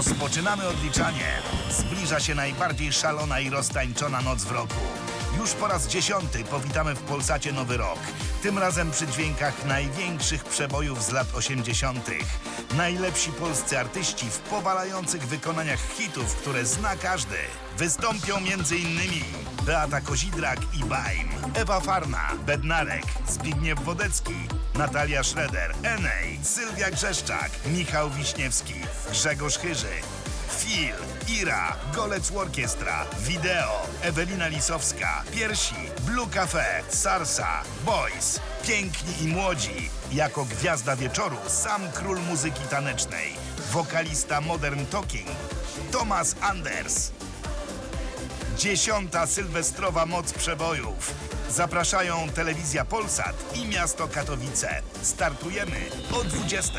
Rozpoczynamy odliczanie. Zbliża się najbardziej szalona i roztańczona noc w roku. Już po raz dziesiąty powitamy w Polsacie Nowy Rok. Tym razem przy dźwiękach największych przebojów z lat 80. Najlepsi polscy artyści w powalających wykonaniach hitów, które zna każdy. Wystąpią m.in. Beata Kozidrak i Baim, Ewa Farna, Bednarek, Zbigniew Wodecki, Natalia Schroeder, Enej, Sylwia Grzeszczak, Michał Wiśniewski, Grzegorz Chyży, Phil, Golec Orkiestra, Wideo, Ewelina Lisowska, Piersi, Blue Cafe, Sarsa, Boys, Piękni i Młodzi. Jako gwiazda wieczoru sam król muzyki tanecznej, wokalista Modern Talking, Thomas Anders. Dziesiąta sylwestrowa moc przebojów. Zapraszają Telewizja Polsat i Miasto Katowice. Startujemy o 20.